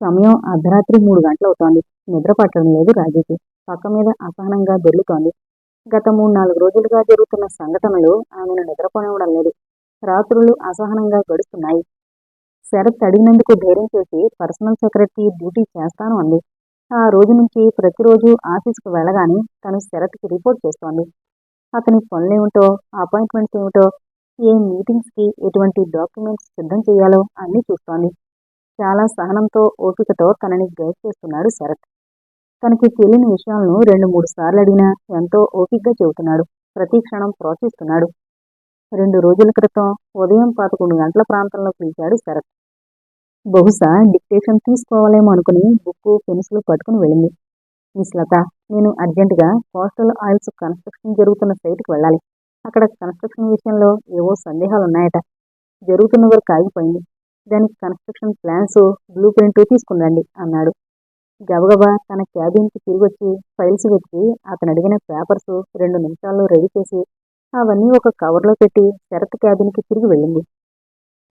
సమయం అర్ధరాత్రి మూడు గంటలవుతోంది. నిద్ర పట్టడం లేదు రాజీకి. పక్క మీద అసహనంగా దొర్లుతోంది. గత మూడు నాలుగు రోజులుగా జరుగుతున్న సంఘటనలు ఆమెను నిద్రపోనివ్వడం లేదు. రాత్రులు అసహనంగా గడుస్తున్నాయి. శరత్ అడిగినందుకు ధైర్యం చేసి పర్సనల్ సెక్రటరీ డ్యూటీ చేస్తాను అంది. ఆ రోజు నుంచి ప్రతిరోజు ఆఫీస్కు వెళ్ళగానే తను శరత్కి రిపోర్ట్ చేస్తోంది. అతని పనులేమిటో అపాయింట్మెంట్స్ ఏమిటో ఏ మీటింగ్స్కి ఎటువంటి డాక్యుమెంట్స్ సిద్ధం చేయాలో అన్నీ చూస్తోంది. చాలా సహనంతో ఓపికతో తనని గైడ్ చేస్తున్నాడు శరత్. తనకి తెలియని విషయాలను రెండు మూడు సార్లు అడిగినా ఎంతో ఓపికగా చెబుతున్నాడు. ప్రతి క్షణం ప్రోత్సహిస్తున్నాడు రెండు రోజుల క్రితం ఉదయం పదకొండు గంటల ప్రాంతంలో పిలిచాడు శరత్. బహుశా డిక్టేషన్ తీసుకోవాలేమో అనుకుని బుక్కు పెన్సిల్ పట్టుకుని వెళ్ళింది. మిస్ లత నేను అర్జెంటుగా కోస్టల్ ఆయిల్స్ కన్స్ట్రక్షన్ జరుగుతున్న సైట్కి వెళ్ళాలి. అక్కడ కన్స్ట్రక్షన్ విషయంలో ఏవో సందేహాలు ఉన్నాయట జరుగుతున్న వరకు ఆగిపోయింది. దానికి కన్స్ట్రక్షన్ ప్లాన్స్ బ్లూ ప్రింట్ తీసుకురండి అన్నాడు. గబగబా తన క్యాబిన్కి తిరిగి వచ్చి ఫైల్స్ వెతికి అతను అడిగిన పేపర్స్ రెండు నిమిషాల్లో రెడీ చేసి అవన్నీ ఒక కవర్లో పెట్టి శరత్ క్యాబిన్కి తిరిగి వెళ్ళింది.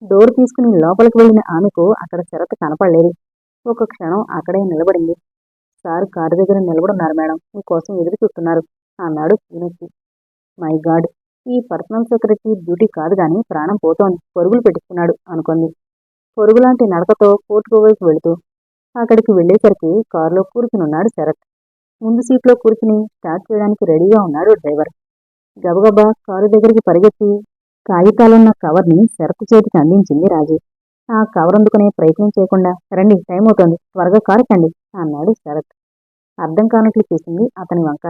డోర్ తీసుకుని లోపలికి వెళ్ళిన ఆమెకు అక్కడ శరత్ కనపడలేదు. ఒక క్షణం అక్కడే నిలబడింది. సార్ కారు దగ్గర నిలబడున్నారు మేడం. మీకోసం ఎదురు చూస్తున్నారు అన్నాడు సీనొచ్చి మై గాడ్! ఈ పర్సనల్ సెక్రటరీ డ్యూటీ కాదు కానీ ప్రాణం పోతోంది. పరుగులు పెట్టుకున్నాడు అనుకుంది. పొరుగులాంటి నడకతో కోర్టుకు వైపు వెళుతూ అక్కడికి వెళ్ళేసరికి కారులో కూర్చునున్నాడు శరత్. ముందు సీట్లో కూర్చుని స్టార్ట్ చేయడానికి రెడీగా ఉన్నాడు డ్రైవర్. గబగబా కారు దగ్గరికి పరిగెత్తి కాగితాలున్న కవర్ని శరత్ చేతికి అందించింది రాజు. ఆ కవర్ అందుకునే ప్రయత్నం చేయకుండా రండి టైం అవుతోంది త్వరగా కారు కండి అన్నాడు శరత్. అర్థం కానట్లు చూసింది అతని వంక.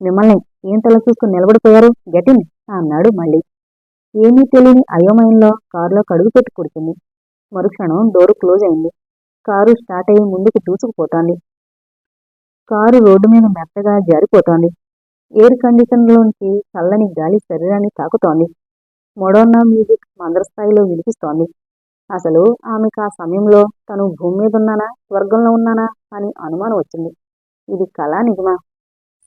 మిమ్మల్ని ఏం తల చూసుకుని నిలబడిపోయారు? గెటిన్ అన్నాడు మళ్ళీ. ఏమీ తెలియని అయోమయంలో కారులో కడుగు పెట్టి కూర్చుంది. మరుక్షణం డోరు క్లోజ్ అయింది. కారు స్టార్ట్ అయ్యి ముందుకు దూసుకుపోతోంది. కారు రోడ్డు మీద మెత్తగా జారిపోతోంది. ఎయిర్ కండిషన్లోంచి చల్లని గాలి శరీరాన్ని తాకుతోంది. మొడోన్నా మ్యూజిక్ మందరస్థాయిలో వినిపిస్తోంది. అసలు ఆమెకు ఆ సమయంలో తను భూమి మీద ఉన్నానా స్వర్గంలో ఉన్నానా అని అనుమానం వచ్చింది. ఇది కళా నిజమా?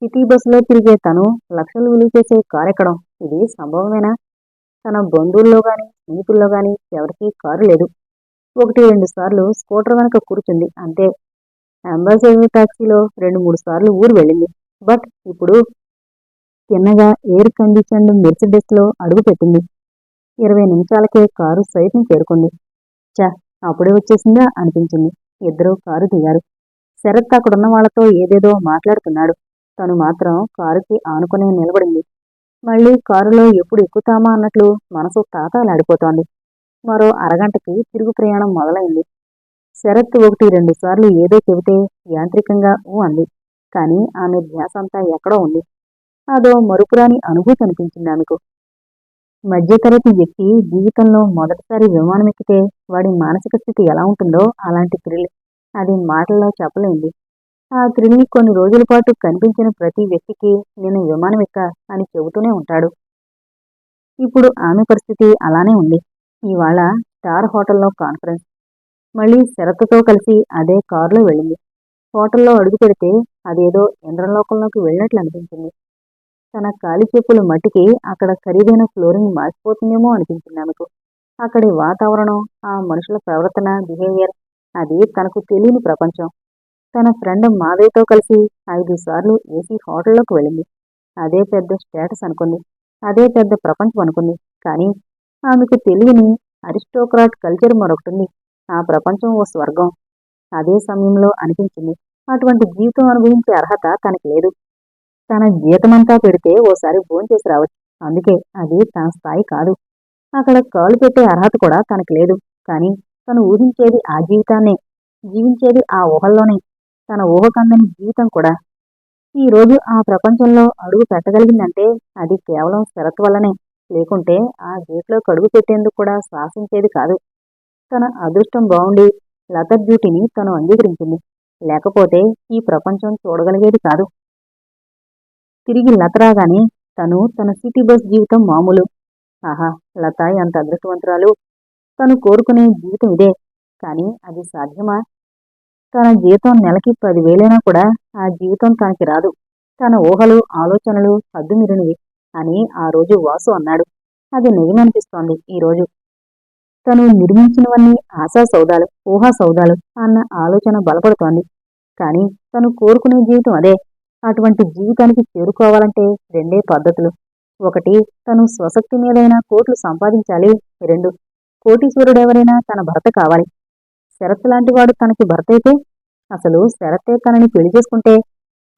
సిటీ బస్సులో తిరిగే తను లక్షలు విలువ చేసే కారు ఎక్కడం ఇది సంభవమేనా? తన బంధువుల్లో కానీ స్నేహితుల్లో కానీ ఎవరికీ కారు లేదు. ఒకటి రెండు సార్లు స్కూటర్ వెనక కూర్చుంది. అంతే. అంబాసిడర్ టాక్సీలో రెండు మూడు సార్లు ఊరు వెళ్ళింది. బట్ ఇప్పుడు తిన్నగా ఎయిర్ కండిషన్డ్ మెర్సిడెస్లో అడుగుపెట్టింది ఇరవై నిమిషాలకే కారు సైట్ని చేరుకుంది. చా అప్పుడే వచ్చేసిందా అనిపించింది. ఇద్దరూ కారు దిగారు. శరత్ అక్కడున్న వాళ్ళతో ఏదేదో మాట్లాడుతున్నాడు. తను మాత్రం కారుకి ఆనుకునే నిలబడింది. మళ్ళీ కారులో ఎప్పుడు ఎక్కుతామా అన్నట్లు మనసు తాతాలాడిపోతోంది. మరో అరగంటకి తిరుగు ప్రయాణం మొదలైంది. శరత్ ఒకటి రెండు సార్లు ఏదో చెబితే యాంత్రికంగా ఊ అంది. కానీ ఆమె ధ్యాసంతా ఎక్కడో ఉంది. అదో మరుపురాని అనుభూతి అనిపించింది ఆమెకు. మధ్యతరగతి వ్యక్తి జీవితంలో మొదటిసారి విమానం ఎక్కితే వాడి మానసిక స్థితి ఎలా ఉంటుందో అలాంటి థ్రిల్ అది మాటల్లో చెప్పలేంది. ఆ థ్రిల్ని కొన్ని రోజుల పాటు కనిపించిన ప్రతి వ్యక్తికి నేను విమానం ఎక్క అని చెబుతూనే ఉంటాడు. ఇప్పుడు ఆమె పరిస్థితి అలానే ఉంది. ఇవాళ స్టార్ హోటల్లో కాన్ఫరెన్స్. మళ్ళీ శరత్తో కలిసి అదే కారులో వెళ్ళింది. హోటల్లో అడుగు పెడితే అదేదో ఇంద్రలోకంలోకి వెళ్ళినట్లు అనిపించింది. తన కాలి చెప్పుల మట్టికి అక్కడ ఖరీదైన ఫ్లోరింగ్ మారిపోతుందేమో అనిపించింది ఆమెకు. అక్కడి వాతావరణం ఆ మనుషుల ప్రవర్తన బిహేవియర్ అది తనకు తెలియని ప్రపంచం. తన ఫ్రెండ్ మాధవ్తో కలిసి ఐదు సార్లు ఏసీ హోటల్లోకి వెళ్ళింది. అదే పెద్ద స్టేటస్ అనుకుంది. అదే పెద్ద ప్రపంచం అనుకుంది. కానీ ఆమెకు తెలియని అరిస్టోక్రాట్ కల్చర్ మరొకటి ఉంది ఆ ప్రపంచం ఓ స్వర్గం. అదే సమయంలో అనిపించింది. అటువంటి జీవితం అనుభవించే అర్హత తనకి లేదు. తన జీతమంతా పెడితే ఓసారి భోంచేసి రావచ్చు. అందుకే అది తన స్థాయి కాదు. అక్కడ కాలు పెట్టే అర్హత కూడా తనకి లేదు. కానీ తను ఊహించేది ఆ జీవితాన్నే జీవించేది ఆ ఊహల్లోనే తన ఊహకందని జీవితం కూడా. ఈ రోజు ఆ ప్రపంచంలో అడుగు పెట్టగలిగిందంటే అది కేవలం శరత్ వల్లనే. లేకుంటే ఆ గేట్లో కడుగు పెట్టేందుకు కూడా శ్వాసించేది కాదు. తన అదృష్టం బాగుండి లత డ్యూటీని తను అంగీకరించింది. లేకపోతే ఈ ప్రపంచం చూడగలిగేది కాదు. తిరిగి లత రాగానే తను తన సిటీ బస్ జీవితం మామూలు. ఆహా లత ఎంత అదృష్టవంతురాలు. తను కోరుకునే జీవితం ఇదే. కానీ అది సాధ్యమా? తన జీతం నెలకి పదివేలైనా కూడా ఆ జీవితం తనకి రాదు. తన ఊహలు ఆలోచనలు హద్దుమిరినవి అని ఆ రోజు వాసు అన్నాడు. అది నిజమనిపిస్తోంది ఈరోజు. తను నిర్మించినవన్నీ ఆశా సౌదాలు ఊహా సౌదాలు అన్న ఆలోచన బలపడుతోంది. కానీ తను కోరుకునే జీవితం అదే. అటువంటి జీవితానికి చేరుకోవాలంటే రెండే పద్ధతులు. ఒకటి తను స్వశక్తి మీదైనా కోట్లు సంపాదించాలి. రెండు కోటీశ్వరుడెవరైనా తన భర్త కావాలి. శరత్ లాంటివాడు తనకి భర్త అయితే అసలు శరత్తే తనని పెళ్ళి చేసుకుంటే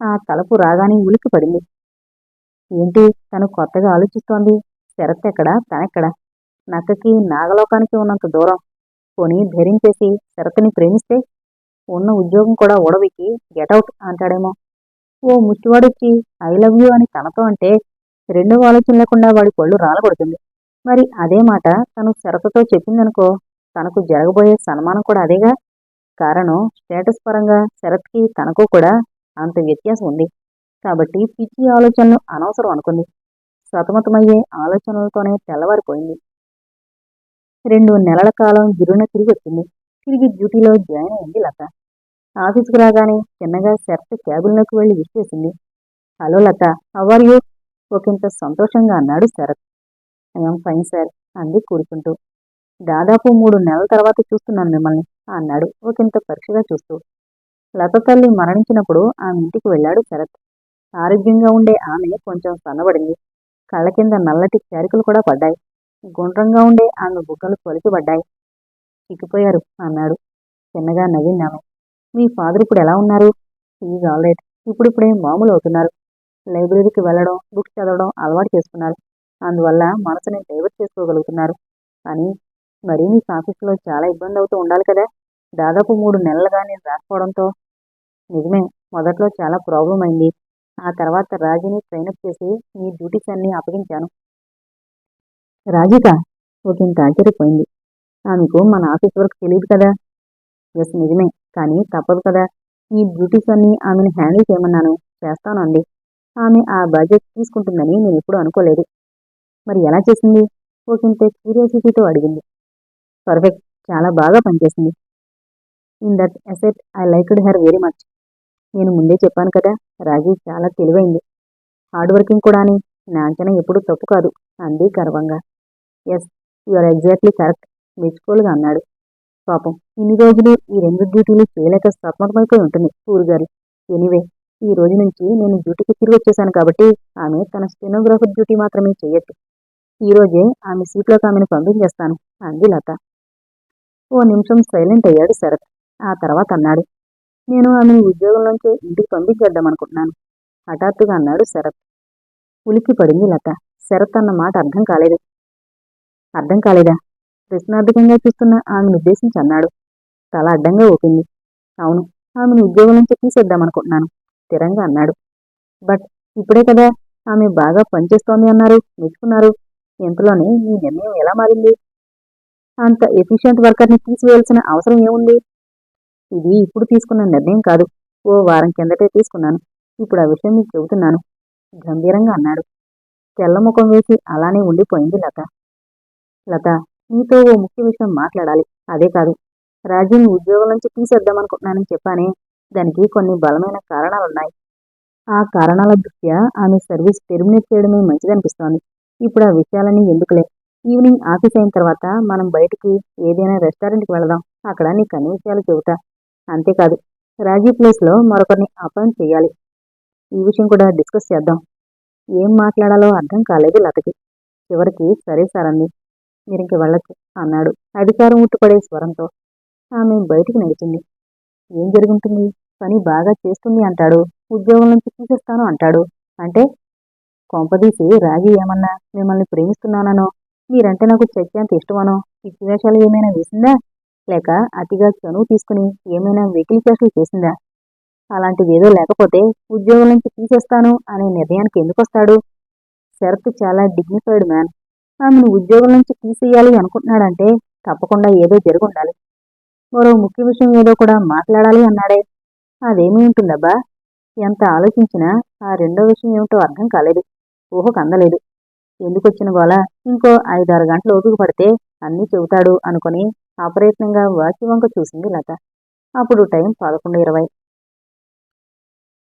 ఆ తలపు రాగానే ఉలిక్కి పడింది ఏంటి? తను కొత్తగా ఆలోచిస్తోంది. శరత్ ఎక్కడా? తనెక్కడా? నక్కకి నాగలోకానికి ఉన్నంత దూరం. కొని ధరించేసి శరత్ని ప్రేమిస్తే ఉన్న ఉద్యోగం కూడా ఉడవికి గెటౌట్ అంటాడేమో. ఓ ముష్టివాడొచ్చి ఐ లవ్ యూ అని తనతో అంటే రెండవ ఆలోచన లేకుండా వాడి పళ్ళు రాలగొడుతుంది. మరి అదే మాట తను శరతతో చెప్పిందనుకో తనకు జరగబోయే సన్మానం కూడా అదేగా? కారణం స్టేటస్ పరంగా శరత్కి తనకు కూడా అంత వ్యత్యాసం ఉంది. కాబట్టి పిచ్చి ఆలోచనలు అనవసరం అనుకుంది. సతమతమయ్యే ఆలోచనలతోనే తెల్లవారిపోయింది. రెండు నెలల కాలం గిరున తిరిగి వచ్చింది. తిరిగి డ్యూటీలో జాయిన్ అయింది లత. ఆఫీస్కి రాగానే చిన్నగా శరత్ క్యాబిన్లోకి వెళ్ళి విసిరేసింది. Hello Latha how are you? ఒకంత సంతోషంగా అన్నాడు శరత్. ఐఎమ్ ఫైన్ సార్ అంది కూర్చుంటూ దాదాపు మూడు నెలల తర్వాత చూస్తున్నాను మిమ్మల్ని అన్నాడు ఒకంత పరీక్షగా చూస్తూ. లత తల్లి మరణించినప్పుడు ఆమె ఇంటికి వెళ్ళాడు శరత్. ఆరోగ్యంగా ఉండే ఆమె కొంచెం సన్నబడింది. కళ్ళ కింద నల్లటి చారికలు కూడా పడ్డాయి. గుండ్రంగా ఉండే ఆమె బుగ్గలు పడ్డాయి. చిక్కిపోయారు అన్నాడు చిన్నగా నవ్వింది ఆమె. మీ ఫాదర్ ఇప్పుడు ఎలా ఉన్నారు? Is all right. ఇప్పుడిప్పుడే మామూలు అవుతున్నారు. లైబ్రరీకి వెళ్ళడం బుక్స్ చదవడం అలవాటు చేసుకున్నారు. అందువల్ల మనసుని డైవర్ట్ చేసుకోగలుగుతున్నారు. కానీ మరీ మీకు ఆఫీసులో చాలా ఇబ్బంది అవుతూ ఉండాలి కదా. దాదాపు మూడు నెలలుగా నేను రాకపోవడంతో నిజమే మొదట్లో చాలా ప్రాబ్లం అయింది. ఆ తర్వాత రాజీని ట్రైనప్ చేసి మీ డ్యూటీస్ అన్నీ అప్పగించాను. రాజిక ఒకంత ఆశ్చర్యపోయింది ఆమెకు మన ఆఫీస్ వర్క్ తెలియదు కదా. ఎస్ నిజమే. కానీ తప్పదు కదా. ఈ డ్యూటీస్ అన్నీ ఆమెను హ్యాండిల్ చేయమన్నాను. చేస్తాను అంది. ఆమె ఆ బాధ్యత తీసుకుంటుందని నేను ఎప్పుడూ అనుకోలేదు. మరి ఎలా చేసింది? ఒకంత క్యూరియాసిటీతో అడిగింది. పర్ఫెక్ట్ చాలా బాగా పనిచేసింది. In that asset I liked her very much నేను ముందే చెప్పాను కదా. రాజీ చాలా తెలివైంది. హార్డ్ వర్కింగ్ కూడా అని నా అంచనా ఎప్పుడూ తప్పు కాదు అంది గర్వంగా. ఎస్ ఆర్ ఎగ్జాక్ట్లీ కరెక్ట్ మెచ్చుకోలుగా అన్నాడు. పాపం ఇన్ని రోజులు ఈ రెండు డ్యూటీలు చేయలేక సతమతమైపోయి ఉంటుంది గారు ఎనీవే ఈ రోజు నుంచి నేను డ్యూటీకి తిరిగి వచ్చేశాను కాబట్టి ఆమె తన స్టెనోగ్రాఫర్ డ్యూటీ మాత్రమే చేయొచ్చు. ఈరోజే ఆమె సీట్లోకి ఆమెను పంపించేస్తాను అంది లత. ఓ నిమిషం సైలెంట్ అయ్యాడు శరత్. ఆ తర్వాత అన్నాడు నేను ఆమెను ఉద్యోగంలోంచి ఇంటికి పంపించేద్దాం అనుకుంటున్నాను. హఠాత్తుగా అన్నాడు శరత్. ఉలికి పడింది లత. శరత్ అన్న మాట అర్థం కాలేదు. అర్థం కాలేదా? ప్రశ్నార్థకంగా చూస్తున్న ఆమెను ఉద్దేశించి అన్నాడు. తల అడ్డంగా ఊపింది. అవును ఆమెను ఉద్యోగం నుంచి తీసేద్దామనుకుంటున్నాను స్థిరంగా అన్నాడు. బట్ ఇప్పుడే కదా ఆమె బాగా పనిచేస్తోంది అన్నారు మెచ్చుకున్నారు. ఇంతలోనే మీ నిర్ణయం ఎలా మారింది? అంత ఎఫిషియెంట్ వర్కర్ని తీసివేయాల్సిన అవసరం ఏముంది? ఇది ఇప్పుడు తీసుకున్న నిర్ణయం కాదు. ఓ వారం కిందటే తీసుకున్నాను. ఇప్పుడు ఆ విషయం మీకు చెబుతున్నాను. గంభీరంగా అన్నాడు. తెల్లముఖం వేసి అలానే ఉండిపోయింది లత. లత నీతో ఓ ముఖ్య విషయం మాట్లాడాలి. అదే కాదు. రాజీని ఉద్యోగం నుంచి తీసేద్దామనుకుంటున్నానని చెప్పానే దానికి కొన్ని బలమైన కారణాలున్నాయి ఆ కారణాల దృష్ట్యా ఆమె సర్వీస్ టెర్మినేట్ చేయడమే మంచిదనిపిస్తోంది. ఇప్పుడు ఆ విషయాలన్నీ ఎందుకులే? ఈవినింగ్ ఆఫీస్ అయిన తర్వాత మనం బయటికి ఏదైనా రెస్టారెంట్కి వెళదాం. అక్కడ నీకు అన్ని విషయాలు చెబుతా. అంతేకాదు రాజీ ప్లేస్లో మరొకరిని అపాయింట్ చేయాలి ఈ విషయం కూడా డిస్కస్ చేద్దాం. ఏం మాట్లాడాలో అర్థం కాలేదు లతకి. చివరికి సరే సార్ మీరింక వెళ్ళచ్చు అన్నాడు. అధికారం ఉట్టుపడే స్వరంతో ఆమె బయటికి నడిచింది. ఏం జరుగుతుంది పని బాగా చేస్తుంది అంటాడు. ఉద్యోగం నుంచి తీసేస్తాను అంటాడు. అంటే కొంపదీసి రాజీ ఏమన్నా మిమ్మల్ని ప్రేమిస్తున్నానో మీరంటే నాకు చక్యాంత ఇష్టమనో పిచ్చి వేషాలు ఏమైనా వేసిందా? లేక అతిగా చనువు తీసుకుని ఏమైనా వెకిలి చేష్టలు చేసిందా? అలాంటిదేదో లేకపోతే ఉద్యోగం నుంచి తీసేస్తాను అనే నిర్ణయానికి ఎందుకు వస్తాడు? శరత్ చాలా డిగ్నిఫైడ్ మ్యాన్ ఆమెను ఉద్యోగం నుంచి తీసేయాలి అనుకుంటున్నాడంటే తప్పకుండా ఏదో జరిగి ఉండాలి మరో ముఖ్య విషయం ఏదో కూడా మాట్లాడాలి అన్నాడే. అదేమీ ఉంటుందబ్బా? ఎంత ఆలోచించినా ఆ రెండో విషయం ఏమిటో అర్థం కాలేదు. ఊహకు అందలేదు ఎందుకొచ్చిన గోళ ఇంకో ఐదారు గంటలు ఓపిక పడితే అన్నీ చెబుతాడు అనుకుని అప్రయత్నంగా వాచి వంక చూసింది లత. అప్పుడు టైం పదకొండు ఇరవై.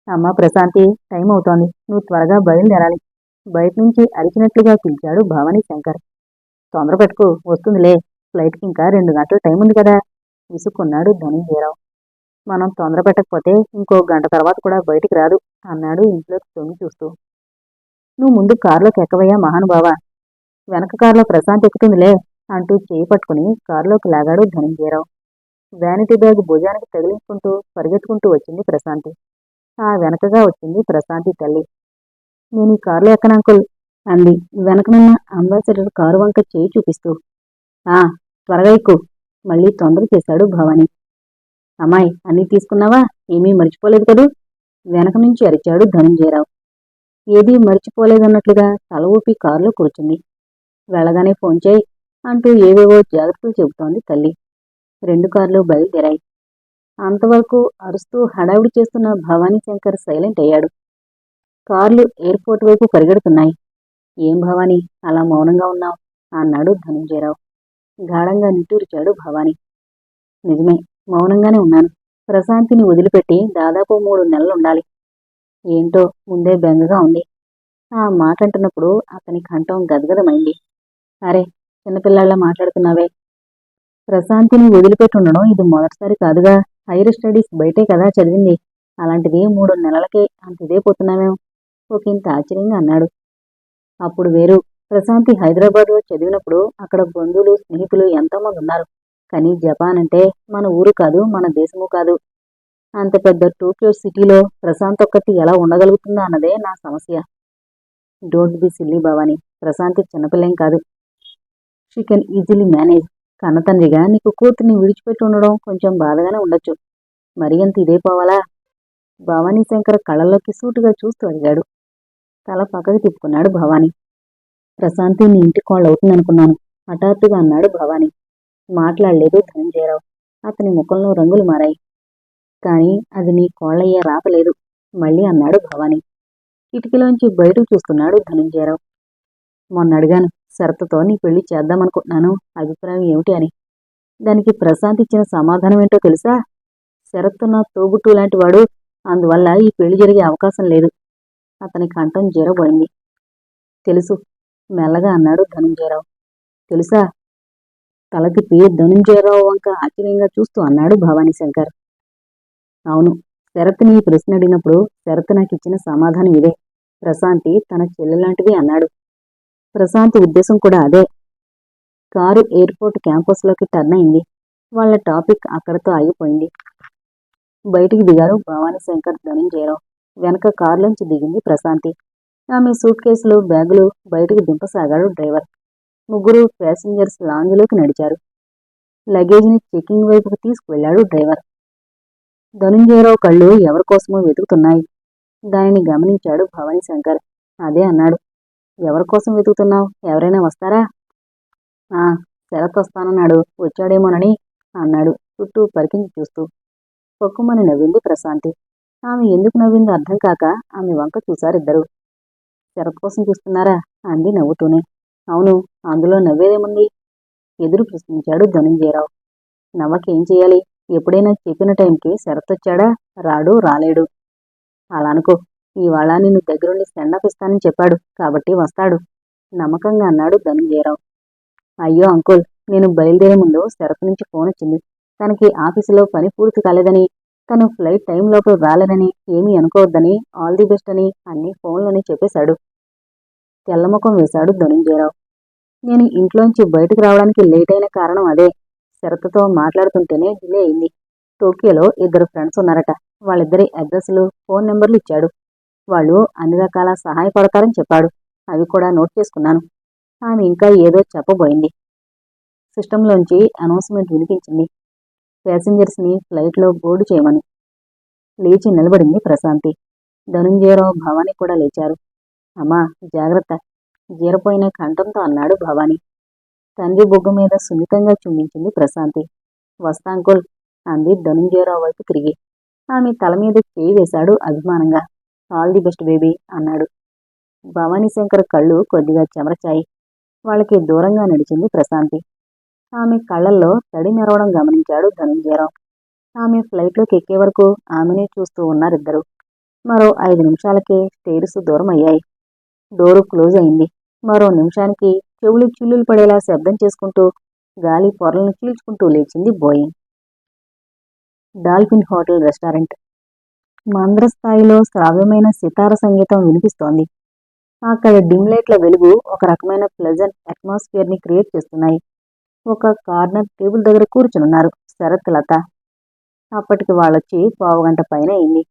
అమ్మ ప్రశాంతి టైం అవుతోంది. నువ్వు త్వరగా బయలుదేరాలి. బయట నుంచి అరిచినట్లుగా పిలిచాడు భవానీ శంకర్. తొందర పెట్టుకు వస్తుందిలే. ఫ్లైట్కి ఇంకా రెండు గంటల టైం ఉంది కదా విసుక్కున్నాడు ధనంజయరావు మనం తొందర పెట్టకపోతే ఇంకో గంట తర్వాత కూడా బయటికి రాదు అన్నాడు ఇంట్లోకి తొంగి చూస్తూ. నువ్వు ముందు కారులోకి ఎక్కవయ్యా మహానుభావ? వెనక కారులో ప్రశాంత్ ఎక్కుతుందిలే. అంటూ చేయి కారులోకి లాగాడు ధనంజయరావు. వ్యానిటీ బ్యాగ్ భుజానికి తగిలించుకుంటూ పరిగెత్తుకుంటూ వచ్చింది ప్రశాంతి. ఆ వెనకగా వచ్చింది ప్రశాంతి తల్లి. నేను ఈ కారులో ఎక్కను అంకుల్? అంది. వెనకనున్న అంబాసిడర్ కారు వంక చేయి చూపిస్తూ. ఆ త్వరగా ఎక్కు. మళ్ళీ తొందర చేశాడు భవానీ. అమ్మాయి అన్నీ తీసుకున్నావా? ఏమీ మర్చిపోలేదు కదూ? వెనక నుంచి అరిచాడు ధనంజయరావు. ఏదీ మర్చిపోలేదన్నట్లుగా తల ఊపి కారులో కూర్చుంది. వెళ్ళగానే ఫోన్ చేయి. అంటూ ఏవేవో జాగ్రత్తలు చెబుతోంది తల్లి. రెండు కార్లు బయలుదేరాయి. అంతవరకు అరుస్తూ హడావిడి చేస్తున్న భవానీ శంకర్ సైలెంట్ అయ్యాడు. కార్లు ఎయిర్పోర్ట్ వైపు పరిగెడుతున్నాయి. ఏం భవానీ అలా మౌనంగా ఉన్నావు? అన్నాడు ధనుంజయరావు. గాఢంగా నిట్టూర్చాడు భవానీ. నిజమే మౌనంగానే ఉన్నాను. ప్రశాంతిని వదిలిపెట్టి దాదాపు మూడు నెలలు ఉండాలి ఏంటో ముందే బెంగగా ఉంది. ఆ మాట అంటున్నప్పుడు అతని కంఠం గదగదమైంది. అరే చిన్నపిల్లల్లా మాట్లాడుతున్నావే. ప్రశాంతిని వదిలిపెట్టి ఉండడం ఇది మొదటిసారి కాదుగా. హైయర్ స్టడీస్ బయటే కదా చదివింది. అలాంటిది మూడు నెలలకే అంత ఇదే పోతున్నామేం ఒకంత ఆశ్చర్యంగా అన్నాడు. అప్పుడు వేరు. ప్రశాంతి హైదరాబాద్లో చదివినప్పుడు అక్కడ బంధువులు స్నేహితులు ఎంతోమంది ఉన్నారు. కానీ జపాన్ అంటే మన ఊరు కాదు మన దేశము కాదు. అంత పెద్ద టోక్యో సిటీలో ప్రశాంత్ ఒక్కటి ఎలా ఉండగలుగుతుందో అన్నదే నా సమస్య. Don't be silly Bhavani. Prashanthi చిన్నపిల్లేం కాదు. షీ కెన్ ఈజీలీ మేనేజ్ కన్న తండ్రిగా నీకు కూతుర్ని విడిచిపెట్టి ఉండడం కొంచెం బాధగానే ఉండొచ్చు. మరి అంత ఇదే పోవాలా? భవానీ శంకర్ కళ్ళల్లోకి సూటుగా చూస్తూ అడిగాడు. తల పక్కకి తిప్పుకున్నాడు భవానీ. ప్రశాంతి నీ ఇంటి కోళ్ళు అవుతుందనుకున్నాను. హఠాత్తుగా అన్నాడు భవానీ. మాట్లాడలేదు ధనంజయరావు. అతని ముఖంలో రంగులు మారాయి. కానీ అది నీ కోళ్ళయ్యే రాపలేదు మళ్ళీ అన్నాడు భవానీ. కిటికీలోంచి బయటకు చూస్తున్నాడు ధనంజయరావు. మొన్న అడిగాను శరత్తో నీ పెళ్ళి చేద్దామనుకుంటున్నాను. అభిప్రాయం ఏమిటి అని. దానికి ప్రశాంత్ ఇచ్చిన సమాధానం ఏంటో తెలుసా? శరత్ నా తోబుట్టు లాంటి వాడు. అందువల్ల ఈ పెళ్ళి జరిగే అవకాశం లేదు. అతని కంఠం జీరబోయింది తెలుసు మెల్లగా అన్నాడు ధనుంజయరావు. తెలుసా? తల తిప్పి ధనుంజయరావు వంక ఆశ్చర్యంగా చూస్తూ అన్నాడు భవానీ శంకర్ అవును శరత్ని ఈ ప్రశ్న అడిగినప్పుడు శరత్ నాకు ఇచ్చిన సమాధానం ఇదే. ప్రశాంతి తన చెల్లెలాంటిది అన్నాడు. ప్రశాంత్ ఉద్దేశం కూడా అదే. కారు ఎయిర్పోర్ట్ క్యాంపస్లోకి టర్న్ అయింది. వాళ్ళ టాపిక్ అక్కడతో ఆగిపోయింది. బయటికి దిగారు భవానీ శంకర్ ధనంజయరావు. వెనక కారులోంచి దిగింది ప్రశాంతి. ఆమె సూట్ కేసులు బ్యాగులు బయటికి దింపసాగాడు డ్రైవర్. ముగ్గురు ప్యాసింజర్స్ లాంజ్లోకి నడిచారు. లగేజ్ని చెకింగ్ వైపుకు తీసుకువెళ్ళాడు డ్రైవర్. ధనుంజయరావు కళ్ళు ఎవరికోసమో వెతుకుతున్నాయి. దానిని గమనించాడు భవానీ శంకర్. అదే అన్నాడు. ఎవరి కోసం వెతుకుతున్నావు? ఎవరైనా వస్తారా? ఆ శరత్ వస్తానన్నాడు వచ్చాడేమోనని అన్నాడు. చుట్టూ పరికించి చూస్తూ. పొక్కుమని నవ్వింది ప్రశాంతి. ఆమె ఎందుకు నవ్విందో అర్థం కాక ఆమె వంక చూశారిద్దరు. శరత్ కోసం చూస్తున్నారా? అంది నవ్వుతూనే. అవును అందులో నవ్వేదేముంది? ఎదురు ప్రశ్నించాడు ధనుంజయరావు. నవ్వకేం చేయాలి? ఎప్పుడైనా చెప్పిన టైంకి శరత్ వచ్చాడా? రాడు రాలేడు. అలా అనుకో. ఇవాళ నిన్ను దగ్గరుండి సెండప్ ఇస్తానని చెప్పాడు. కాబట్టి వస్తాడు. నమ్మకంగా అన్నాడు ధనుంజయరావు. అయ్యో అంకుల్ నేను బయలుదేరే ముందు శరత్ నుంచి ఫోన్ వచ్చింది. తనకి ఆఫీసులో పని పూర్తి కాలేదని తను ఫ్లైట్ టైం లోపల రాలేదని ఏమీ అనుకోవద్దని ఆల్ ది బెస్ట్ అని అన్ని ఫోన్లోనే చెప్పేశాడు. తెల్లముఖం వేశాడు ధనుంజయరావు. నేను ఇంట్లోంచి బయటకు రావడానికి లేట్ అయిన కారణం అదే. శరత్తో మాట్లాడుతుంటేనే డిలే అయింది. టోక్యోలో ఇద్దరు ఫ్రెండ్స్ ఉన్నారట. వాళ్ళిద్దరి అడ్రస్లు ఫోన్ నెంబర్లు ఇచ్చాడు. వాళ్ళు అన్ని రకాల సహాయపడతారని చెప్పాడు. అవి కూడా నోట్ చేసుకున్నాను. ఆమె ఇంకా ఏదో చెప్పబోయింది. సిస్టంలోంచి అనౌన్స్మెంట్ వినిపించింది. ప్యాసింజర్స్ని ఫ్లైట్లో బోర్డు చేయమని. లేచి నిలబడింది ప్రశాంతి. ధనుంజయరావు భవానీ కూడా లేచారు. అమ్మా జాగ్రత్త. జీరపోయిన కంఠంతో అన్నాడు భవానీ. తండ్రి బొగ్గు మీద సున్నితంగా చుండించింది ప్రశాంతి. వస్తాంకుల్ అంది ధనుంజయరావు వైపు తిరిగి. ఆమె తల మీద చేయి వేశాడు అభిమానంగా. ఆల్ ది బెస్ట్ బేబీ అన్నాడు. భవానీ శంకర్ కళ్ళు కొద్దిగా చెమరచాయి. వాళ్ళకి దూరంగా నడిచింది ప్రశాంతి. ఆమె కళ్ళల్లో తడి మెరవడం గమనించాడు ధనుంజయరావు. ఆమె ఫ్లైట్లోకి ఎక్కే వరకు ఆమెనే చూస్తూ ఉన్నారిద్దరు. మరో ఐదు నిమిషాలకే స్టేర్స్ దూరం అయ్యాయి డోరు క్లోజ్ అయింది. మరో నిమిషానికి చెవులు చిల్లులు పడేలా శబ్దం చేసుకుంటూ గాలి పొరలను చీల్చుకుంటూ లేచింది బోయింగ్ డాల్ఫిన్ హోటల్ రెస్టారెంట్. మంద్ర స్థాయిలో శ్రావ్యమైన సితార సంగీతం వినిపిస్తోంది. అక్కడ డిమ్ లైట్ల వెలుగు ఒక రకమైన ప్లెజెంట్ అట్మాస్ఫియర్ని క్రియేట్ చేస్తున్నాయి. ఒక కార్నర్ టేబుల్ దగ్గర కూర్చునున్నారు శరత్ లత. అప్పటికి వాళ్ళొచ్చి పావుగంట పైన అయింది.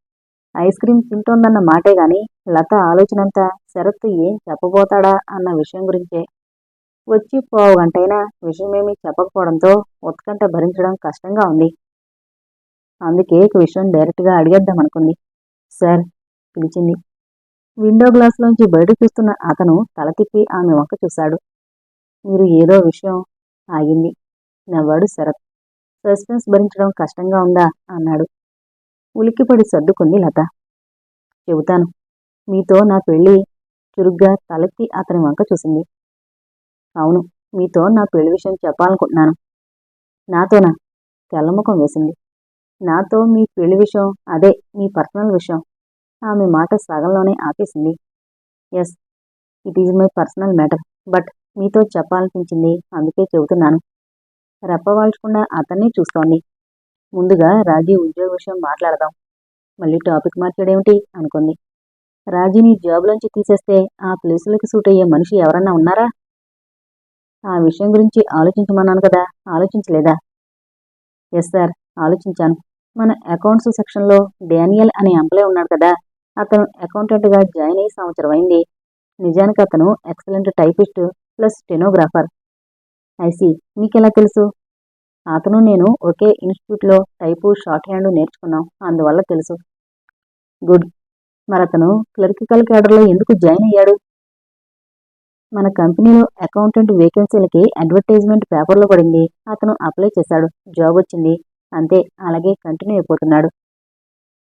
ఐస్ క్రీమ్ తింటోందన్న మాటే గాని లత ఆలోచనంతా శరత్ ఏం చెప్పబోతాడా అన్న విషయం గురించే. వచ్చి పావు గంటైనా విషయమేమీ చెప్పకపోవడంతో ఉత్కంఠ భరించడం కష్టంగా ఉంది. అందుకే ఈ విషయం డైరెక్ట్గా అడిగేద్దాం అనుకుంది. సార్ పిలిచింది. విండో గ్లాస్లోంచి బయట చూస్తున్న అతను తల తిప్పి ఆమె వంక చూశాడు. మీరు ఏదో విషయం ఆగింది. నవ్వాడు శరత్. సస్పెన్స్ భరించడం కష్టంగా ఉందా? అన్నాడు. ఉలిక్కిపడి సర్దుకుంది లత. చెబుతాను. మీతో నా పెళ్ళి చురుగ్గా తలెత్తి అతని వంక చూసింది. అవును మీతో నా పెళ్ళి విషయం చెప్పాలనుకుంటున్నాను. నాతోనా? తెల్లముఖం వేసింది. నాతో మీ పెళ్ళి విషయం అదే మీ పర్సనల్ విషయం ఆమె మాట సగంలోనే ఆపేసింది. Yes it is my personal matter but మీతో చెప్పాలనిపించింది అందుకే చెబుతున్నాను. రెప్పవాల్చకుండా అతన్ని చూస్తోంది. ముందుగా రాజీ ఉద్యోగ విషయం మాట్లాడదాం. మళ్ళీ టాపిక్ మార్చాడేమిటి అనుకుంది. రాజీని జాబ్లోంచి తీసేస్తే ఆ ప్లేసులకి సూట్ అయ్యే మనిషి ఎవరన్నా ఉన్నారా? ఆ విషయం గురించి ఆలోచించమన్నాను కదా ఆలోచించలేదా? ఎస్ సార్ ఆలోచించాను. మన అకౌంట్స్ సెక్షన్లో డానియల్ అనే ఎంప్లాయ్ ఉన్నాడు కదా అతను అకౌంటెంట్గా జాయిన్ అయ్యి సంవత్సరం అయింది. నిజానికి అతను excellent typist plus stenographer I see ఎలా తెలుసు? అతను నేను ఒకే ఇన్స్టిట్యూట్లో టైపు షార్ట్ హ్యాండ్ నేర్చుకున్నాం అందువల్ల తెలుసు. గుడ్. మరి అతను క్లర్కికల్ క్యాడర్లో ఎందుకు జాయిన్ అయ్యాడు? మన కంపెనీలో అకౌంటెంట్ వేకెన్సీలకి అడ్వర్టైజ్మెంట్ పేపర్లో పడింది. అతను అప్లై చేశాడు. జాబ్ వచ్చింది. అంతే. అలాగే కంటిన్యూ అయిపోతున్నాడు.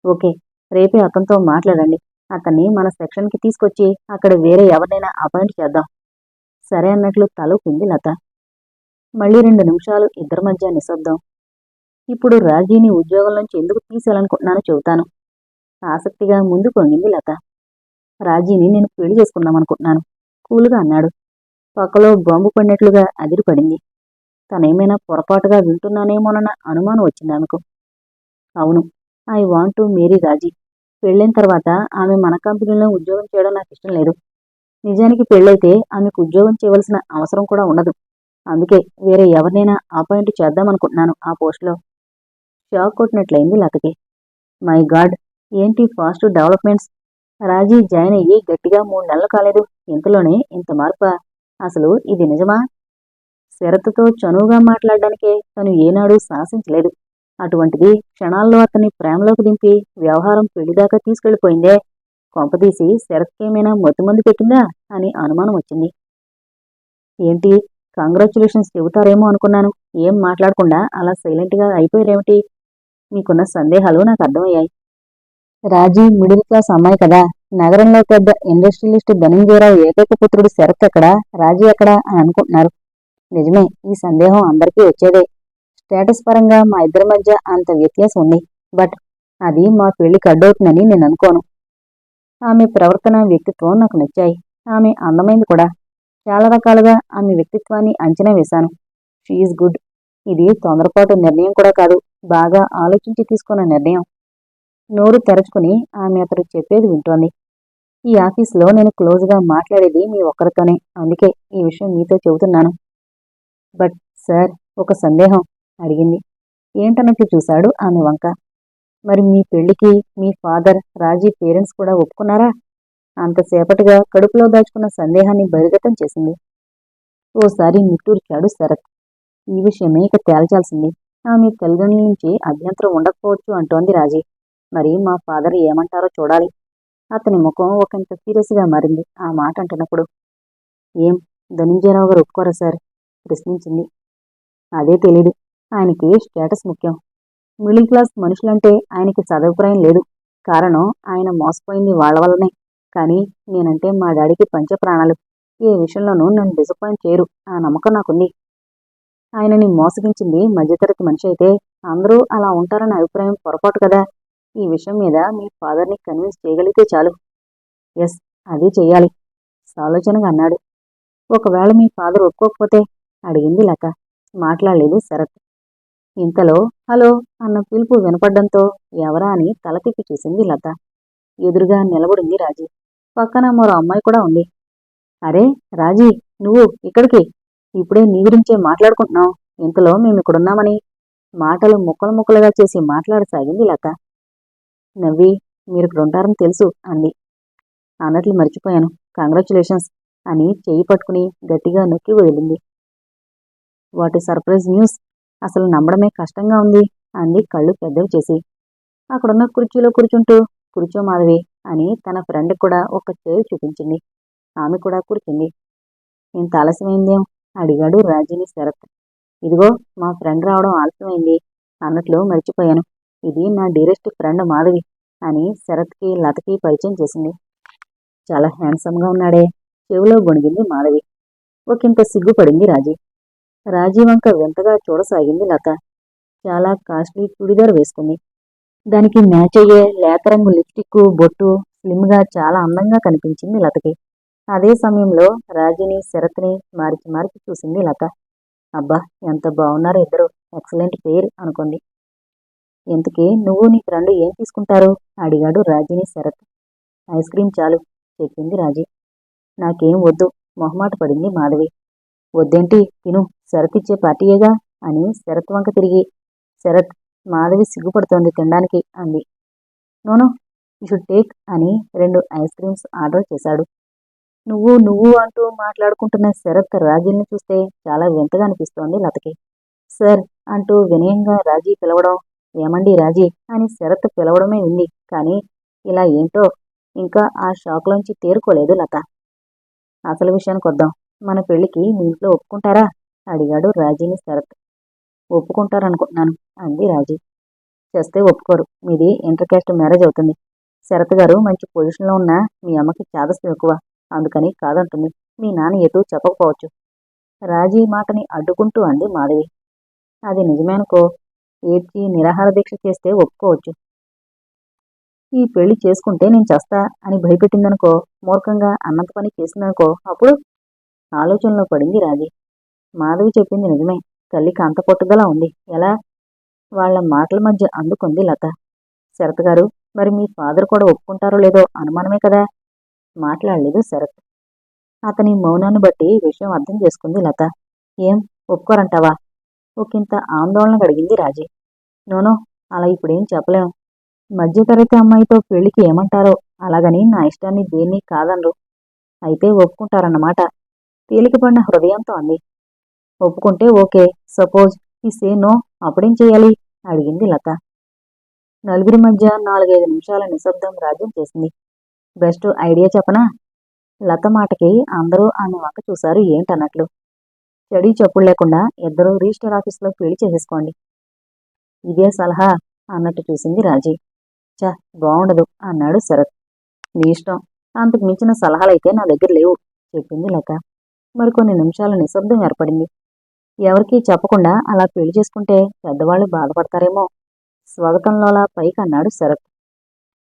ఓకే రేపే అతనితో మాట్లాడండి. అతన్ని మన సెక్షన్కి తీసుకొచ్చి అక్కడ వేరే ఎవరినైనా అపాయింట్ చేద్దాం. సరే అన్నట్లు తలూపింది లత. మళ్ళీ రెండు నిమిషాలు ఇద్దరి మధ్య నిశ్శబ్దం. ఇప్పుడు రాజీని ఉద్యోగం నుంచి ఎందుకు తీసేయాలనుకుంటున్నానో చెబుతాను. ఆసక్తిగా ముందుకు వంగింది లత. రాజీని నేను పెళ్ళి చేసుకుందాం అనుకుంటున్నాను కూలుగా అన్నాడు. పక్కలో బాంబు పడినట్లుగా అదిరిపడింది. తనేమైనా పొరపాటుగా వింటున్నానేమోనన్న అనుమానం వచ్చింది ఆమెకు. అవును I want to marry Raji. పెళ్ళైన తర్వాత ఆమె మన కంపెనీలో ఉద్యోగం చేయడం నాకు ఇష్టం లేదు. నిజానికి పెళ్ళైతే ఆమెకు ఉద్యోగం చేయవలసిన అవసరం కూడా ఉండదు. అందుకే వేరే ఎవరినైనా అపాయింట్ చేద్దామనుకుంటున్నాను ఆ పోస్ట్లో. షాక్ కొట్టినట్లయింది లతకి. మై గాడ్ ఏంటి ఫాస్ట్ డెవలప్మెంట్స్? రాజీ జాయిన్ అయ్యి గట్టిగా మూడు నెలలు కాలేదు. ఇంతలోనే ఇంత మార్పా? అసలు ఇది నిజమా? శరత్తో చనువుగా మాట్లాడడానికే తను ఏనాడూ సాహసించలేదు. అటువంటిది క్షణాల్లో అతన్ని ప్రేమలోకి దింపి వ్యవహారం పెళ్ళిదాకా తీసుకెళ్ళిపోయిందే కొంపదీసి శరత్కేమైనా మత్తుమందు పెట్టిందా అని అనుమానం వచ్చింది. ఏంటి కంగ్రాచులేషన్స్ చెబుతారేమో అనుకున్నాను. ఏం మాట్లాడకుండా అలా సైలెంట్గా అయిపోయారేమిటి? మీకున్న సందేహాలు నాకు అర్థమయ్యాయి. రాజీ మిడిల్ క్లాస్ అమ్మాయి కదా. నగరంలో పెద్ద ఇండస్ట్రియలిస్ట్ ధనంజయరావు ఏకైక పుత్రుడు శరత్ అక్కడ రాజీ అక్కడ అని అనుకుంటున్నారు. నిజమే ఈ సందేహం అందరికీ వచ్చేదే. స్టేటస్ పరంగా మా ఇద్దరి మధ్య అంత వ్యత్యాసం ఉంది. బట్ అది మా పెళ్ళి కడ్డవుతుందని నేను అనుకోను. ఆమె ప్రవర్తన వ్యక్తిత్వం నాకు నచ్చాయి. ఆమె అందమైంది కూడా. చాలా రకాలుగా ఆమె వ్యక్తిత్వాన్ని అంచనా వేశాను. షీఈ్ గుడ్ ఇది తొందరపాటు నిర్ణయం కూడా కాదు. బాగా ఆలోచించి తీసుకున్న నిర్ణయం. నోరు తెరచుకుని ఆమె అతడు చెప్పేది వింటోంది. ఈ ఆఫీస్లో నేను క్లోజ్గా మాట్లాడేది మీ ఒక్కరితోనే. అందుకే ఈ విషయం మీతో చెబుతున్నాను. బట్ సార్ ఒక సందేహం అడిగింది. ఏంటనకి చూశాడు ఆమె వంక. మరి మీ పెళ్ళికి మీ ఫాదర్ రాజీ పేరెంట్స్ కూడా ఒప్పుకున్నారా? అంతసేపటిగా కడుపులో దాచుకున్న సందేహాన్ని బహిర్గతం చేసింది. ఓసారి నిట్టూర్చాడు శరత్. ఈ విషయమే ఇక తేల్చాల్సింది. ఆమె తల్లిదండ్రుల నుంచి అభ్యంతరం ఉండకపోవచ్చు అంటోంది రాజీ. మరి మా ఫాదర్ ఏమంటారో చూడాలి. అతని ముఖం ఒకంత సీరియస్గా మారింది. ఆ మాట అంటున్నప్పుడు ఏం ధనుంజయరావు గారు ఒప్పుకోరా సార్ ప్రశ్నించింది. అదే తెలీదు. ఆయనకి స్టేటస్ ముఖ్యం. మిడిల్ క్లాస్ మనుషులంటే ఆయనకి సదభిప్రాయం లేదు. కారణం ఆయన మోసపోయింది వాళ్ళ వల్లనే. కానీ నేనంటే మా డాడీకి పంచప్రాణాలు. ఏ విషయంలోనూ నన్ను డిసప్పాయింట్ చేయరు. ఆ నమ్మకం నాకుంది. ఆయనని మోసగించింది మధ్యతరగతి మనిషి అయితే. అందరూ అలా ఉంటారన్న అభిప్రాయం పొరపాటు కదా. ఈ విషయం మీద మీ ఫాదర్ని కన్విన్స్ చేయగలిగితే చాలు. ఎస్ అది చెయ్యాలి. సాలోచనగా అన్నాడు. ఒకవేళ మీ ఫాదర్ ఒప్పుకోకపోతే అడిగింది లత. మాట్లాడలేదు శరత్. ఇంతలో హలో అన్న పిలుపు వినపడ్డంతో ఎవరా అని తల తిప్పి చూసింది లత. ఎదురుగా నిలబడింది రాజీ. పక్కన మరో అమ్మాయి కూడా ఉంది. అరే రాజీ నువ్వు ఇక్కడికి? ఇప్పుడే నీ గురించే మాట్లాడుకుంటున్నావు. ఇంతలో మేము ఇక్కడున్నామని మాటలు ముక్కలు ముక్కలుగా చేసి మాట్లాడసాగింది లత. నవ్వి మీరు ఇక్కడ ఉంటారని తెలుసు అంది. అన్నట్లు మర్చిపోయాను. కంగ్రాచులేషన్స్ అని చేయి పట్టుకుని గట్టిగా నొక్కి వదిలింది. వాటి సర్ప్రైజ్ న్యూస్ అసలు నమ్మడమే కష్టంగా ఉంది అంది కళ్ళు పెద్దవి చేసి. అక్కడున్న కుర్చీలో కూర్చుంటూ కూర్చో మాధవి అని తన ఫ్రెండ్ కూడా ఒక చైర్ చూపించింది. ఆమె కూడా కూర్చుంది. ఇంత ఆలస్యమైందేం అడిగాడు రాజీని శరత్. ఇదిగో మా ఫ్రెండ్ రావడం ఆలస్యమైంది. అన్నట్లు మర్చిపోయాను. ఇది నా డీరెస్ట్ ఫ్రెండ్ మాధవి అని శరత్కి లతకి పరిచయం చేసింది. చాలా హ్యాండ్సమ్గా ఉన్నాడే. చెవిలో గొణిగింది మాధవి. ఒకంత సిగ్గుపడింది రాజీ. రాజీవంక వింతగా చూడసాగింది లత. చాలా కాస్ట్లీ చుడిదార్ వేసుకుంది. దానికి మ్యాచ్ అయ్యే లేత రంగు లిప్స్టిక్ బొట్టు స్లిమ్గా చాలా అందంగా కనిపించింది లతకి. అదే సమయంలో రాజీని శరత్ని మార్చి మార్చి చూసింది లత. అబ్బా ఎంత బాగున్నారు ఇద్దరు. ఎక్సలెంట్ పేర్ అనుకుంది. ఇంతకీ నువ్వు నీ ఫ్రెండ్ ఏం తీసుకుంటారు? అడిగాడు రాజీని శరత్. ఐస్ క్రీమ్ చాలు చెప్పింది రాజీ. నాకేం వద్దు మొహమాట పడింది మాధవి. వద్దేంటి తిను శరత్ ఇచ్చే పార్టీయేగా అని శరత్ వంక తిరిగి. శరత్ మాధవి సిగ్గుపడుతోంది తినడానికి అంది. నోను షుడ్ టేక్ అని రెండు ఐస్ క్రీమ్స్ ఆర్డర్ చేశాడు. నువ్వు నువ్వు అంటూ మాట్లాడుకుంటున్న శరత్ రాజీని చూస్తే చాలా వింతగా అనిపిస్తోంది లతకి. సార్ అంటూ వినయంగా రాజీ పిలవడం ఏమండి రాజీ అని శరత్ పిలవడమే ఉంది కానీ ఇలా ఏంటో ఇంకా ఆ షాక్లోంచి తేరుకోలేదు లత. అసలు విషయానికి వద్దాం మన పెళ్ళికి మీ ఇంట్లో ఒప్పుకుంటారా? అడిగాడు రాజీని శరత్. ఒప్పుకుంటారనుకుంటున్నాను అంది రాజీ. చేస్తే ఒప్పుకోరు మీది ఇంటర్ క్యాస్ట్ మ్యారేజ్ అవుతుంది. శరత్ గారు మంచి పొజిషన్లో ఉన్న మీ అమ్మకి చాదస్తం ఎక్కువ అందుకని కాదంటుంది. మీ నాన్న ఎటు చెప్పకపోవచ్చు. రాజీ మాటని అడ్డుకుంటూ అంది మాధవి. అది నిజమేనుకో ఏడ్చి నిరాహార దీక్ష చేస్తే ఒప్పుకోవచ్చు. ఈ పెళ్ళి చేసుకుంటే నేను చేస్తా అని భయపెట్టిందనుకో మూర్ఖంగా అన్నంత పని చేసిందనుకో అప్పుడు ఆలోచనలో పడింది రాజీ. మాధవి చెప్పింది నిజమే. తల్లికి అంత పట్టుదల ఉంది. ఎలా? వాళ్ళ మాటల మధ్య అందుకుంది లత. శరత్ గారు మరి మీ ఫాదర్ కూడా ఒప్పుకుంటారో లేదో అనుమానమే కదా? మాట్లాడలేదు శరత్. అతని మౌనాన్ని బట్టి విషయం అర్థం చేసుకుంది లత. ఏం? ఒప్పుకోరంటావా? ఒకంత ఆందోళన కడిగింది రాజీ. నోనో అలా ఇప్పుడేం చెప్పలేం. మధ్యతరగతి అమ్మాయితో పెళ్ళికి ఏమంటారో అలాగని నా ఇష్టాన్ని దేన్ని కాదనరు. అయితే ఒప్పుకుంటారన్నమాట. తేలికపడిన హృదయంతో అంది. ఒప్పుకుంటే ఓకే సపోజ్ ఈ సే నో అప్పుడేం చేయాలి? అడిగింది లత. నలుగురి మధ్య నాలుగైదు నిమిషాల నిశ్శబ్దం రాజ్యం చేసింది. బెస్ట్ ఐడియా చెప్పనా? లత మాటకి అందరూ ఆమె వంక చూశారు ఏంటన్నట్లు. చెడి చెప్పుడు లేకుండా ఇద్దరూ రిజిస్టర్ ఆఫీస్లో పెళ్ళి చేసేసుకోండి. ఇదే సలహా అన్నట్టు చూసింది రాజీ. చా బాగుండదు అన్నాడు శరత్. నీ ఇష్టం. అంతకు మించిన సలహాలైతే నా దగ్గర లేవు చెప్పింది లత. మరికొన్ని నిమిషాల నిశ్శబ్దం ఏర్పడింది. ఎవరికీ చెప్పకుండా అలా పెళ్ళి చేసుకుంటే పెద్దవాళ్ళు బాధపడతారేమో. స్వాగతంలోలా పైకి అన్నాడు శరత్.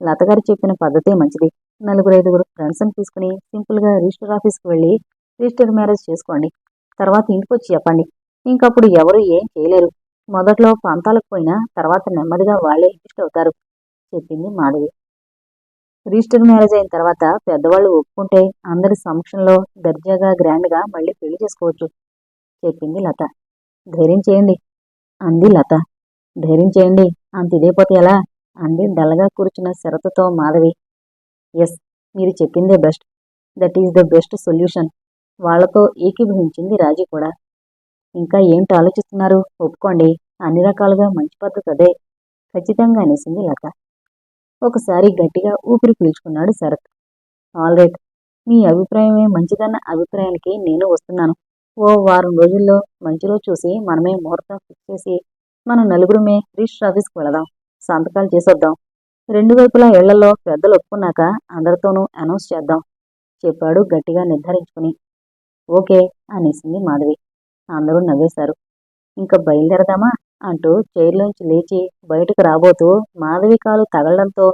లతగారు చెప్పిన పద్ధతే మంచిది. నలుగురు ఐదుగురు ఫ్రెండ్స్ని తీసుకుని సింపుల్గా రిజిస్టర్ ఆఫీస్కి వెళ్ళి రిజిస్టర్ మ్యారేజ్ చేసుకోండి. తర్వాత ఇంటికి వచ్చి చెప్పండి. ఇంకప్పుడు ఎవరు ఏం చేయలేరు. మొదట్లో ప్రాంతాలకు పోయినా తర్వాత నెమ్మదిగా వాళ్ళే ఇష్ట అవుతారు. చెప్పింది మాధవి. రిజిస్టర్ మ్యారేజ్ అయిన తర్వాత పెద్దవాళ్ళు ఒప్పుకుంటే అందరి సమక్షంలో దర్జాగా గ్రాండ్గా మళ్ళీ పెళ్ళి చేసుకోవచ్చు చెప్పింది లత. ధైర్యం చేయండి అంది లత. ధైర్యం చేయండి అంత ఇదైపోతే ఎలా? అంది డల్గా కూర్చున్న శరతతో మాధవి. ఎస్ మీరు చెప్పిందే best. That is the best solution. వాళ్ళతో ఏకీభవించింది రాజీ కూడా. ఇంకా ఏంటి ఆలోచిస్తున్నారు? ఒప్పుకోండి అన్ని రకాలుగా మంచి పద్ధతి అదే. ఖచ్చితంగా అనేసింది లత. ఒకసారి గట్టిగా ఊపిరి పీల్చుకున్నాడు శరత్. ఆల్రైట్ మీ అభిప్రాయమే మంచిదన్న అభిప్రాయానికి నేను వస్తున్నాను. ఓ వారం రోజుల్లో మంచి రోజు చూసి మనమే ముహూర్తం ఫిక్స్ చేసి మన నలుగురుమే రిజిస్టర్ ఆఫీస్కి వెళదాం. సంతకాలు చేసొద్దాం. రెండు వైపులా ఇళ్ళలో పెద్దలు ఒప్పుకున్నాక అందరితోనూ అనౌన్స్ చేద్దాం చెప్పాడు గట్టిగా నిర్ధారించుకుని. ఓకే అనేసింది మాధవి. అందరూ నవ్వేశారు. ఇంకా బయలుదేరదామా? అంటూ చైర్లోంచి లేచి బయటకు రాబోతూ మాధవి కాలు తగలడంతో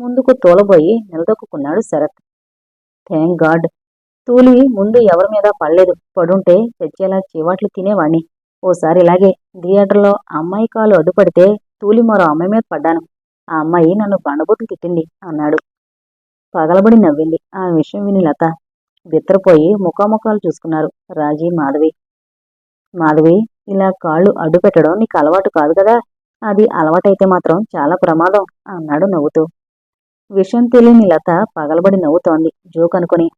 ముందుకు తోలబోయి నిలదొక్కున్నాడు శరత్. Thank god. తూలి ముందు ఎవరి మీద పడలేదు. పడుంటే చచ్చేలా చీవాట్లు తినేవాణ్ణి. ఓసారి ఇలాగే థియేటర్లో అమ్మాయి కాలు అడ్డుపడితే తూలి మరో అమ్మాయి మీద పడ్డాను. ఆ అమ్మాయి నన్ను బండబూతులు తిట్టింది అన్నాడు. పగలబడి నవ్వింది. ఆ విషయం విని లత బిత్తరపోయి ముఖాముఖాలు చూసుకున్నారు రాజీ మాధవి. మాధవి ఇలా కాళ్ళు అడ్డు పెట్టడం నీకు అలవాటు కాదు కదా. అది అలవాటైతే మాత్రం చాలా ప్రమాదం అన్నాడు నవ్వుతూ. విషయం తెలియని లత పగలబడి నవ్వుతోంది. జోక్ అనుకుని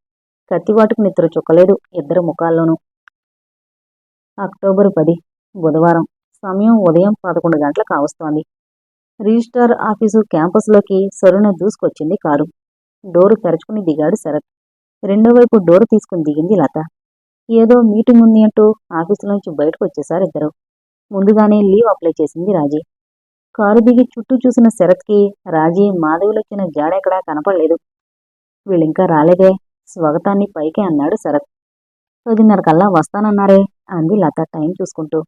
కత్తివాటుకు నిద్ర చుక్కలేదు ఇద్దరు ముఖాల్లోనూ. అక్టోబర్ పది బుధవారం. సమయం ఉదయం పదకొండు గంటలకు కావస్తోంది రిజిస్టార్ ఆఫీసు క్యాంపస్లోకి సరున దూసుకొచ్చింది కారు. డోరు తెరచుకుని దిగాడు శరత్. రెండో వైపు డోరు తీసుకుని దిగింది లత. ఏదో మీటింగ్ ఉంది అంటూ ఆఫీసులోంచి బయటకు వచ్చేశారు ఇద్దరు. ముందుగానే లీవ్ అప్లై చేసింది రాజీ. కారు దిగి చుట్టూ చూసిన శరత్కి రాజీ మాధవిలొచ్చిన జాడెక్కడా కనపడలేదు. వీళ్ళింకా రాలేదే స్వాగతాన్ని పైకి అన్నాడు శరత్. పదిన్నర కల్లా వస్తానన్నారే అంది లత టైం చూసుకుంటూ.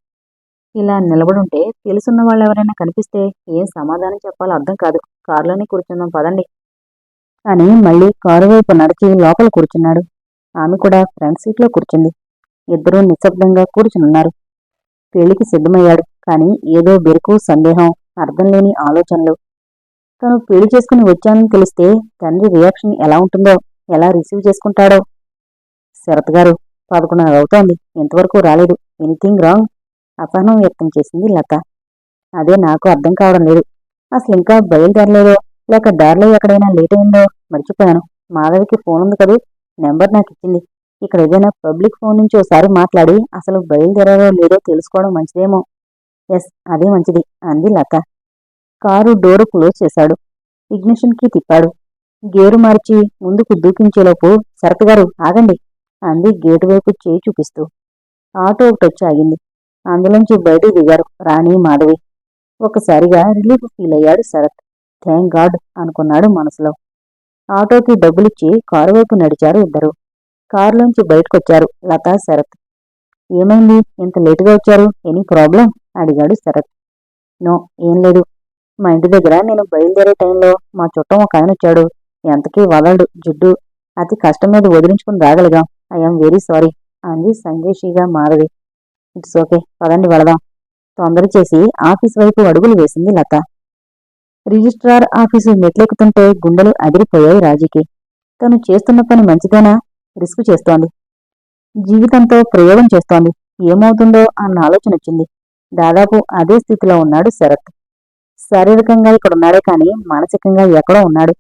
ఇలా నిలబడుంటే తెలుసున్న వాళ్ళు ఎవరైనా కనిపిస్తే ఏం సమాధానం చెప్పాలో అర్థం కాదు. కారులోనే కూర్చుందాం పదండి. అని మళ్ళీ కారు వైపు నడిచి లోపల కూర్చున్నాడు. ఆమె కూడా ఫ్రంట్ సీట్లో కూర్చుంది. ఇద్దరూ నిశ్శబ్దంగా కూర్చునున్నారు. పెళ్ళికి సిద్ధమయ్యాడు కానీ ఏదో బెరుకు సందేహం అర్థం లేని ఆలోచనలు. తను పెళ్ళి చేసుకుని వచ్చానని తెలిస్తే తండ్రి రియాక్షన్ ఎలా ఉంటుందో ఎలా రిసీవ్ చేసుకుంటాడో? శరత్ గారు పదకొండున్నర అవుతోంది ఇంతవరకు రాలేదు. Anything wrong? అసహనం వ్యక్తం చేసింది లత. అదే నాకు అర్థం కావడం లేదు. అసలు ఇంకా బయలుదేరలేదో లేక దారిలో ఎక్కడైనా లేట్ అయిందో మర్చిపోయాను. మాధవికి ఫోన్ ఉంది కదూ? నెంబర్ నాకు ఇచ్చింది. ఇక్కడ ఏదైనా పబ్లిక్ ఫోన్ నుంచి ఒకసారి మాట్లాడి అసలు బయలుదేరారో లేదో తెలుసుకోవడం మంచిదేమో. ఎస్ అదే మంచిది అంది లత. కారు డోరు క్లోజ్ చేశాడు. ఇగ్నిషన్కి తిప్పాడు. గేరు మార్చి ముందుకు దూకించేలోపు శరత్ గారు ఆగండి అంది గేటు వైపు చేయి చూపిస్తూ. ఆటో ఒకటి వచ్చి ఆగింది. అందులోంచి బయటకు దిగారు రాణి మాధవి. ఒకసారిగా రిలీఫ్ ఫీల్ అయ్యాడు శరత్. థ్యాంక్ గాడ్ అనుకున్నాడు మనసులో. ఆటోకి డబ్బులిచ్చి కారు వైపు నడిచారు ఇద్దరు. కారులోంచి బయటకొచ్చారు లతా శరత్. ఏమైంది? ఇంత లేటుగా వచ్చారు? Any problem? అడిగాడు శరత్. నో ఏం లేదు. మా ఇంటి దగ్గర నేను బయలుదేరే టైంలో మా చుట్టం ఒక ఆయన వచ్చాడు. ఎంతకీ వదలడు జిడ్డు. అతి కష్టం మీద వదిలించుకుని రాగలిగాం. ఐఎమ్ వెరీ సారీ అంది సంజయ్ మాధవి. ఇట్స్ ఓకే పదండి వెళదాం. తొందర చేసి ఆఫీస్ వైపు అడుగులు వేసింది లత. రిజిస్ట్రార్ ఆఫీసు మెట్లెక్కుతుంటే గుండెలు అదిరిపోయాయి రాజీకి. తను చేస్తున్న పని మంచిదేనా? రిస్క్ చేస్తోంది. జీవితంతో ప్రయోగం చేస్తోంది. ఏమవుతుందో అన్న ఆలోచన వచ్చింది. దాదాపు అదే స్థితిలో ఉన్నాడు శరత్. శారీరకంగా ఇక్కడున్నాడే కానీ మానసికంగా ఎక్కడో ఉన్నాడు.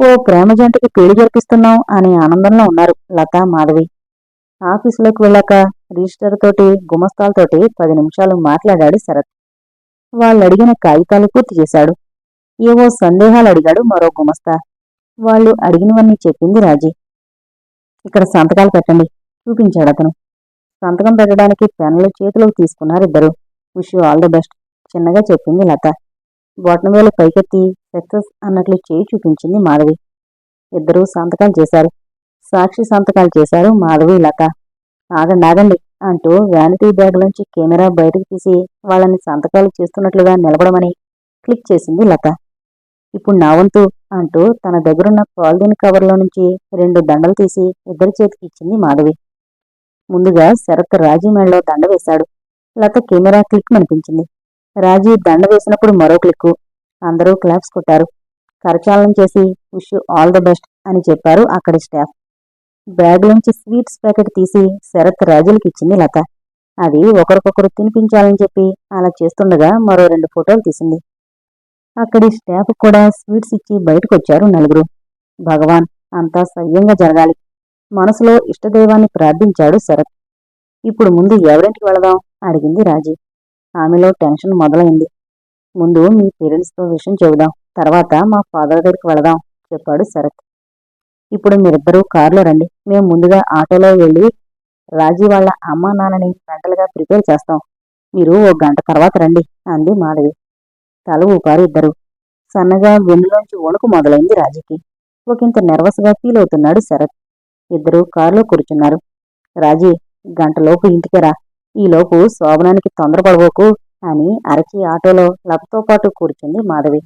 ఓ ప్రేమ జంటకి పేరు జరిపిస్తున్నాం అనే ఆనందంలో ఉన్నారు లతా మాధవి. ఆఫీసులోకి వెళ్ళాక రిజిస్టర్ తోటి గుమస్తాలతోటి పది నిమిషాలు మాట్లాడాడు శరత్. వాళ్ళు అడిగిన కాగితాలు పూర్తి చేశాడు. ఏవో సందేహాలు అడిగాడు మరో గుమస్తా వాళ్ళు అడిగినవన్నీ చెప్పింది రాజీ. ఇక్కడ సంతకాలు పెట్టండి చూపించాడు అతను. సంతకం పెట్టడానికి పెన్నులు చేతిలోకి తీసుకున్నారు ఇద్దరు. విష్ ఆల్ ది బెస్ట్ చిన్నగా చెప్పింది లత. బొటనవేలు పైకెత్తి సక్సెస్ అన్నట్లు చేయి చూపించింది మాధవి. ఇద్దరూ సంతకాలు చేశారు. సాక్షి సంతకాలు చేశారు మాధవి లత. ఆగండి ఆగండి అంటూ వ్యానిటీ బ్యాగ్లోంచి కెమెరా బయటకు తీసి వాళ్ళని సంతకాలు చేస్తున్నట్లుగా నిలబడమని క్లిక్ చేసింది లత. ఇప్పుడు నా వంతు అంటూ తన దగ్గరున్న పాలిథిన్ కవర్లో నుంచి రెండు దండలు తీసి ఇద్దరి చేతికి ఇచ్చింది మాధవి. ముందుగా శరత్ రాజీ మెడలో దండ వేశాడు. లత కెమెరా క్లిక్ అనిపించింది రాజీ దండ వేసినప్పుడు మరో క్లిక్కు అందరూ క్లాప్స్ కొట్టారు. కరచాలనం చేసి విష్ ఆల్ ద బెస్ట్ అని చెప్పారు అక్కడి స్టాఫ్. బ్యాగ్ నుంచి స్వీట్స్ ప్యాకెట్ తీసి శరత్ రాజులకి ఇచ్చింది లత. అది ఒకరికొకరు తినిపించాలని చెప్పి అలా చేస్తుండగా మరో రెండు ఫోటోలు తీసింది. అక్కడి స్టాఫ్ కూడా స్వీట్స్ ఇచ్చి బయటకు వచ్చారు నలుగురు. భగవాన్ అంతా సవ్యంగా జరగాలి. మనసులో ఇష్టదైవాన్ని ప్రార్థించాడు శరత్. ఇప్పుడు ముందు ఎవరింటికి వెళదాం? అడిగింది రాజీ. ఆమెలో టెన్షన్ మొదలైంది. ముందు మీ పేరెంట్స్తో విషయం చెబుదాం. తర్వాత మా ఫాదర్ దగ్గరికి వెళదాం చెప్పాడు శరత్. ఇప్పుడు మీరిద్దరూ కారులో రండి. మేము ముందుగా ఆటోలో వెళ్ళి రాజీ వాళ్ళ అమ్మా నాన్నని గంటలుగా ప్రిపేర్ చేస్తాం. మీరు ఓ గంట తర్వాత రండి అంది మాధవి. తల ఊపారు ఇద్దరు. సన్నగా వెన్నులోంచి వణుకు మొదలైంది రాజుకి. ఒకంత నెర్వస్గా ఫీల్ అవుతున్నాడు శరత్. ఇద్దరు కారులో కూర్చున్నారు. రాజీ గంటలోపు ఇంటికి రా. ఈలోపు శోభనానికి తొందరపడబోకు అని అరచి ఆటోలో లబ్తో పాటు కూర్చుంది మాధవి.